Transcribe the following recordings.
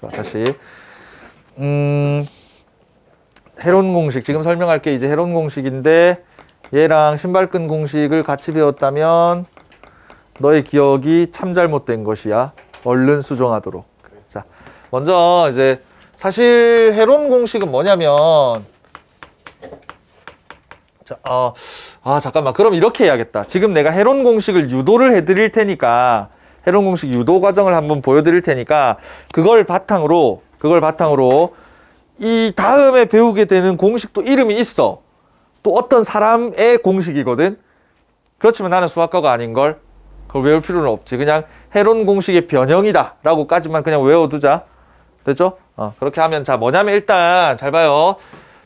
좋아, 다시. 음, 헤론 공식. 지금 설명할 게 이제 헤론 공식인데 얘랑 신발끈 공식을 같이 배웠다면 너의 기억이 참 잘못된 것이야. 얼른 수정하도록. 자, 먼저 이제 사실 헤론 공식은 뭐냐면 자, 어, 아 잠깐만 그럼 이렇게 해야겠다. 지금 내가 헤론 공식을 유도를 해드릴 테니까 헤론 공식 유도 과정을 한번 보여드릴 테니까 그걸 바탕으로 그걸 바탕으로 이 다음에 배우게 되는 공식도 이름이 있어. 또 어떤 사람의 공식이거든. 그렇지만 나는 수학과가 아닌 걸 그걸 외울 필요는 없지. 그냥 헤론 공식의 변형이다라고까지만 그냥 외워두자. 됐죠? 어, 그렇게 하면 자 뭐냐면 일단 잘 봐요.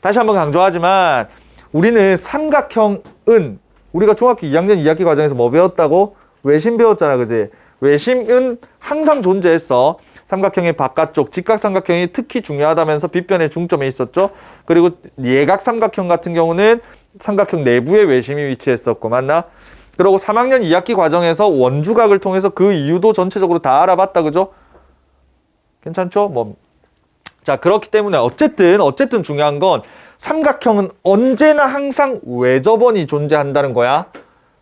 다시 한번 강조하지만 우리는 삼각형은 우리가 중학교 2학년 2학기 과정에서 뭐 배웠다고? 외심 배웠잖아, 그지? 외심은 항상 존재했어. 삼각형의 바깥쪽, 직각삼각형이 특히 중요하다면서 빗변의 중점에 있었죠. 그리고 예각 삼각형 같은 경우는 삼각형 내부에 외심이 위치했었고, 맞나? 그리고 3학년 2학기 과정에서 원주각을 통해서 그 이유도 전체적으로 다 알아봤다, 그죠? 괜찮죠? 뭐. 자, 그렇기 때문에 어쨌든, 어쨌든 중요한 건 삼각형은 언제나 항상 외접원이 존재한다는 거야.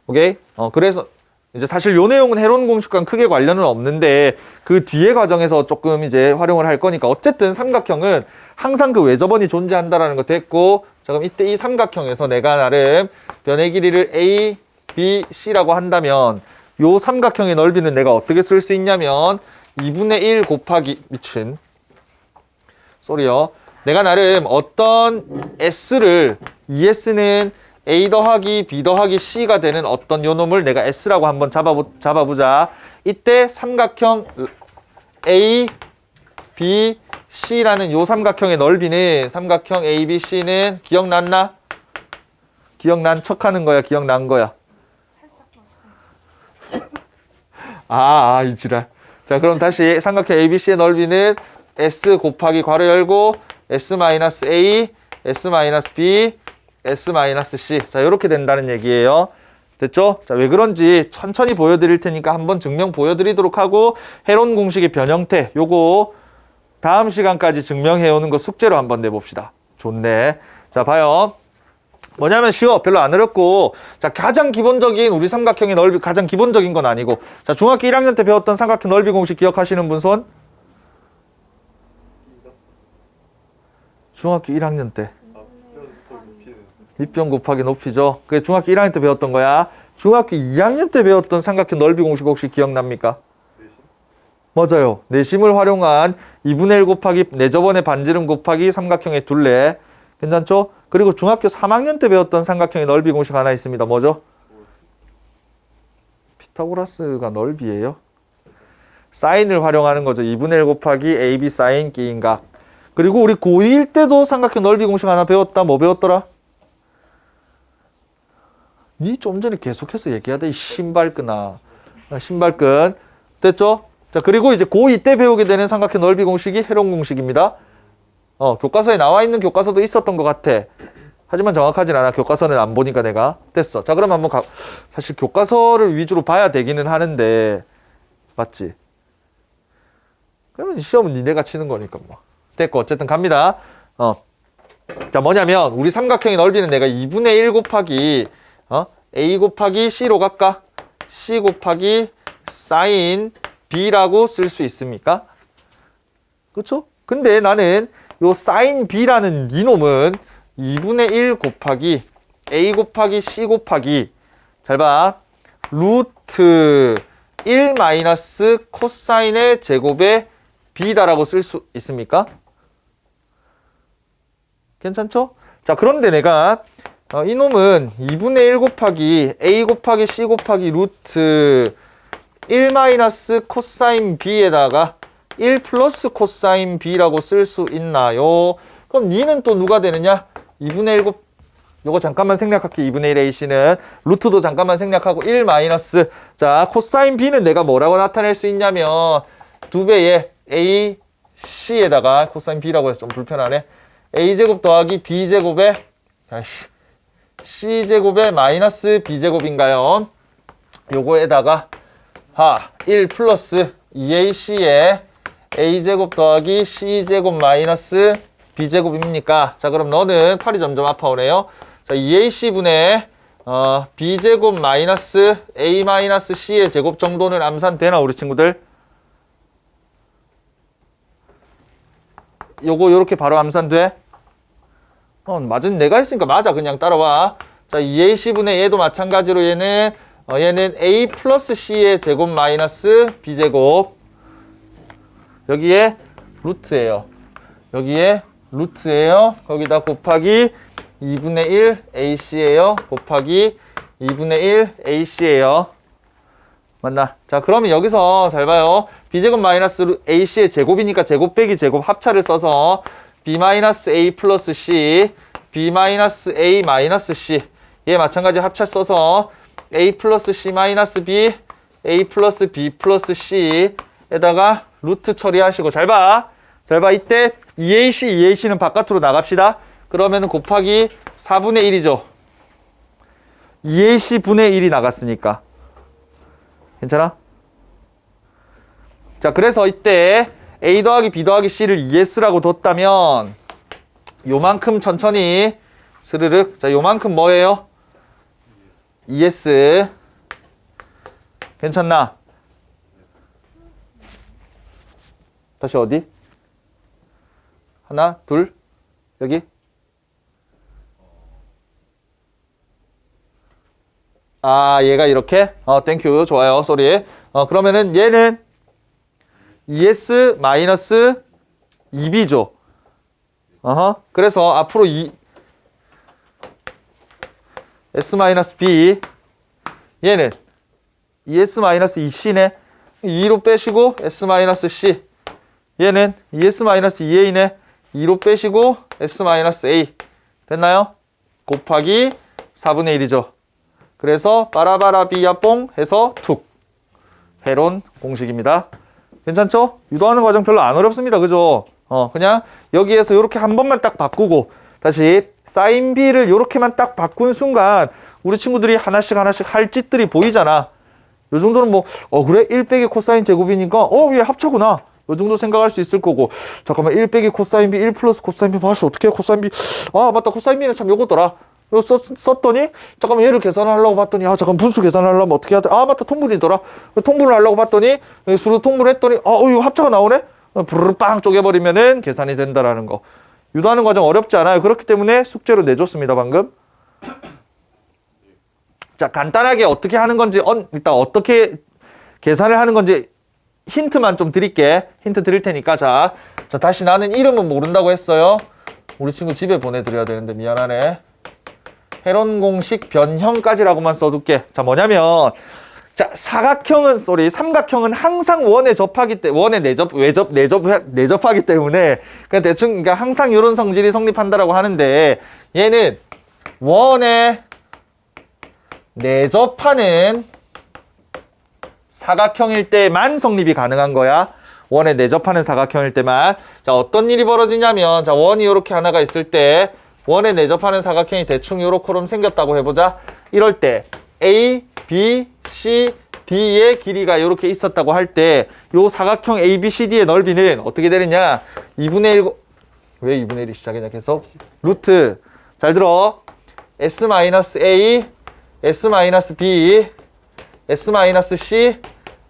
오케이? 어, 그래서 이제 사실 요 내용은 헤론 공식과는 크게 관련은 없는데 그 뒤에 과정에서 조금 이제 활용을 할 거니까 어쨌든 삼각형은 항상 그 외접원이 존재한다라는 거 됐고 자 그럼 이때 이 삼각형에서 내가 나름 변의 길이를 A, B, C라고 한다면 요 삼각형의 넓이는 내가 어떻게 쓸 수 있냐면 2분의 1 곱하기 미친 쏘리요. 내가 나름 어떤 S를 ES는 A 더하기 B 더하기 C가 되는 어떤 요 놈을 내가 S라고 한번 잡아보, 잡아보자. 이때 삼각형 A, B, C라는 요 삼각형의 넓이는 삼각형 A, B, C는 기억났나? 기억난 척 하는 거야? 기억난 거야? 아, 아, 이 지랄. 자, 그럼 다시 삼각형 ABC의 넓이는 S 곱하기 괄호 열고 S 마이너스 A, S 마이너스 B, S 마이너스 C. 자, 이렇게 된다는 얘기예요. 됐죠? 자, 왜 그런지 천천히 보여드릴 테니까 한번 증명 보여드리도록 하고 헤론 공식의 변형태 요거 다음 시간까지 증명해 오는 거 숙제로 한번 내봅시다. 좋네. 자, 봐요. 뭐냐면 쉬워. 별로 안 어렵고. 자, 가장 기본적인 우리 삼각형의 넓이 가장 기본적인 건 아니고. 자, 중학교 1학년 때 배웠던 삼각형 넓이 공식 기억하시는 분 손? 중학교 1학년 때. 밑변 곱하기 높이죠. 그게 중학교 1학년 때 배웠던 거야. 중학교 2학년 때 배웠던 삼각형 넓이 공식 혹시 기억납니까? 맞아요. 내심을 활용한 2분의 1 곱하기 내저번의 반지름 곱하기 삼각형의 둘레. 괜찮죠? 그리고 중학교 3학년 때 배웠던 삼각형의 넓이 공식 하나 있습니다. 뭐죠? 피타고라스가 넓이에요. 사인을 활용하는 거죠. 2분의 1 곱하기 AB 사인 기인각. 그리고 우리 고2일 때도 삼각형 넓이 공식 하나 배웠다. 뭐 배웠더라? 니 좀 전에 계속해서 얘기하다 이 신발끈아. 아, 신발끈. 됐죠? 자, 그리고 이제 고2 때 배우게 되는 삼각형 넓이 공식이 해롱 공식입니다. 어, 교과서에 나와 있는 교과서도 있었던 것 같아. 하지만 정확하진 않아. 교과서는 안 보니까 내가. 됐어. 자, 그럼 한번 가. 사실 교과서를 위주로 봐야 되기는 하는데. 맞지? 그러면 시험은 니네가 치는 거니까 뭐. 됐고, 어쨌든 갑니다. 어. 자, 뭐냐면, 우리 삼각형의 넓이는 내가 2분의 1 곱하기, 어? A 곱하기 C로 갈까? C 곱하기 사인 B라고 쓸 수 있습니까? 그쵸? 근데 나는 요 사인 B라는 이놈은 2분의 1 곱하기 A 곱하기 C 곱하기 잘 봐. 루트 1 마이너스 코사인의 제곱의 B다라고 쓸 수 있습니까? 괜찮죠? 자, 그런데 내가 어, 이놈은 2분의 1 곱하기 A 곱하기 C 곱하기 루트 1 마이너스 코사인 B에다가 1 플러스 코사인 B라고 쓸 수 있나요? 그럼 니는 또 누가 되느냐? 2분의 1 곱, 요거 잠깐만 생략할게. 2분의 1 AC는 루트도 잠깐만 생략하고 1 마이너스. 자, 코사인 B는 내가 뭐라고 나타낼 수 있냐면 두 배의 A, C에다가 코사인 B라고 해서 좀 불편하네. A제곱 더하기 B제곱에 야, 씨. C제곱에 마이너스 B제곱인가요? 요거에다가 하, 1 플러스 2AC의 a제곱 더하기 c제곱 마이너스 b제곱입니까? 자 그럼 너는 팔이 점점 아파오네요. 자 2ac분의 어, b제곱 마이너스 a 마이너스 c의 제곱 정도는 암산되나 우리 친구들? 요거 요렇게 바로 암산돼? 어, 맞은 내가 했으니까 맞아. 그냥 따라와. 자, 2ac분의 얘도 마찬가지로 얘는 어, 얘는 a 플러스 c의 제곱 마이너스 b제곱 여기에 루트예요. 여기에 루트예요. 거기다 곱하기 2분의 1 ac예요. 곱하기 2분의 1 ac예요. 맞나? 자, 그러면 여기서 잘 봐요. b제곱 마이너스 루- ac의 제곱이니까 제곱 빼기 제곱 합차를 써서 b 마이너스 a 플러스 c, b 마이너스 c 얘 마찬가지 합차 써서 a 플러스 c 마이너스 b, a 플러스 b 플러스 c에다가 루트 처리하시고 잘 봐. 잘 봐. 이때 2ac, 2ac는 바깥으로 나갑시다. 그러면은 곱하기 4분의 1이죠. 2ac 분의 1이 나갔으니까. 괜찮아? 자, 그래서 이때 A 더하기 B 더하기 C를 ES라고 뒀다면 요만큼 천천히 스르륵 자, 요만큼 뭐예요? ES 괜찮나? 다시 어디? 하나, 둘, 여기 아, 얘가 이렇게? 어, 땡큐. 좋아요. 쏘리. 어, 그러면은 얘는 ES 마이너스 2B죠. 어허. 그래서 앞으로 이 S 마이너스 B 얘는 ES 마이너스 2C네. 2로 빼시고 S 마이너스 C 얘는 ES 마이너스 2A네. 2로 빼시고 S 마이너스 A 됐나요? 곱하기 4분의 1이죠. 그래서 빠라바라비야 뽕 해서 툭 해론 공식입니다. 괜찮죠? 유도하는 과정 별로 안 어렵습니다. 그죠? 어, 그냥 여기에서 이렇게 한 번만 딱 바꾸고 다시 사인 B를 이렇게만 딱 바꾼 순간 우리 친구들이 하나씩 하나씩 할 짓들이 보이잖아. 요 정도는 뭐, 어, 그래? 1 빼기 코사인 제곱이니까, 어, 얘 합차구나. 요 정도 생각할 수 있을 거고, 잠깐만, 1 빼기 코사인 B, 1 플러스 코사인 B, 봐시 어떻게 해? 코사인 B. 아, 맞다. 코사인 B는 참 요거더라. 요 썼, 썼더니, 잠깐만, 얘를 계산하려고 봤더니, 아, 잠깐, 분수 계산하려면 어떻게 해야 돼? 아, 맞다. 통분이더라. 통분을 하려고 봤더니, 예, 수로 통분했더니, 아, 어, 이거 합차가 나오네? 어, 부르르 빵 쪼개버리면은 계산이 된다라는 거. 유도하는 과정 어렵지 않아요. 그렇기 때문에 숙제로 내줬습니다, 방금. 자, 간단하게 어떻게 하는 건지, 언, 일단 어떻게 계산을 하는 건지 힌트만 좀 드릴게. 힌트 드릴 테니까. 자, 자, 다시 나는 이름은 모른다고 했어요. 우리 친구 집에 보내드려야 되는데, 미안하네. 헤론 공식 변형까지라고만 써둘게. 자, 뭐냐면, 자, 사각형은, 쏘리, 삼각형은 항상 원에 접하기 때, 원에 내접, 외접, 내접, 내접하기 때문에, 그냥 대충, 그러니까 항상 이런 성질이 성립한다라고 하는데, 얘는 원에 내접하는 사각형일 때만 성립이 가능한 거야. 원에 내접하는 사각형일 때만. 자, 어떤 일이 벌어지냐면, 자, 원이 이렇게 하나가 있을 때, 원에 내접하는 사각형이 대충 요렇게럼 생겼다고 해보자. 이럴 때, A, B, C, D의 길이가 이렇게 있었다고 할 때, 요 사각형 A, B, C, D의 넓이는 어떻게 되느냐? 2분의 1, 왜 2분의 1이 시작이냐 계속? 루트. 잘 들어. S-A, S-B, S-C,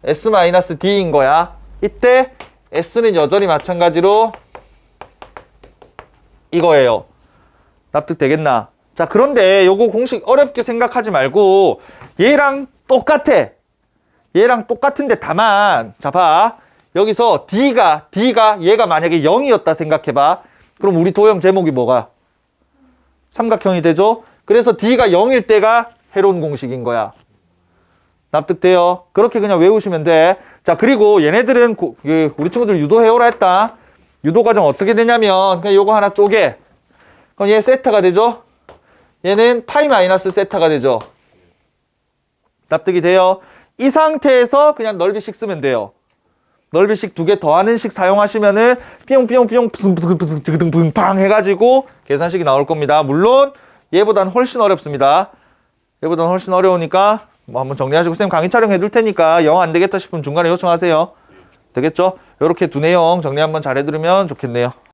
S-D인 거야. 이때 S는 여전히 마찬가지로 이거예요. 납득되겠나? 자, 그런데 요거 공식 어렵게 생각하지 말고 얘랑 똑같아. 얘랑 똑같은데 다만 자 봐. 여기서 D가 D가 얘가 만약에 0이었다 생각해 봐. 그럼 우리 도형 제목이 뭐가? 삼각형이 되죠? 그래서 D가 0일 때가 해론 공식인 거야. 납득돼요? 그렇게 그냥 외우시면 돼. 자, 그리고 얘네들은 고- 그 우리 친구들 유도 해오라 했다. 유도 과정 어떻게 되냐면 그냥 요거 하나 쪼개. 그럼 얘 세타가 되죠? 얘는 파이 마이너스 세타가 되죠? 납득이 돼요? 이 상태에서 그냥 넓이식 쓰면 돼요. 넓이식 두 개 더하는 식 사용하시면은 삐용삐용삐용 붕붕붕붕붕 해가지고 계산식이 나올 겁니다. 물론 얘보단 훨씬 어렵습니다. 얘보단 훨씬 어려우니까 뭐 한번 정리하시고 쌤 강의 촬영 해 둘 테니까 영안 되겠다 싶으면 중간에 요청하세요. 되겠죠? 이렇게 두 내용 정리 한번 잘 해두면 좋겠네요.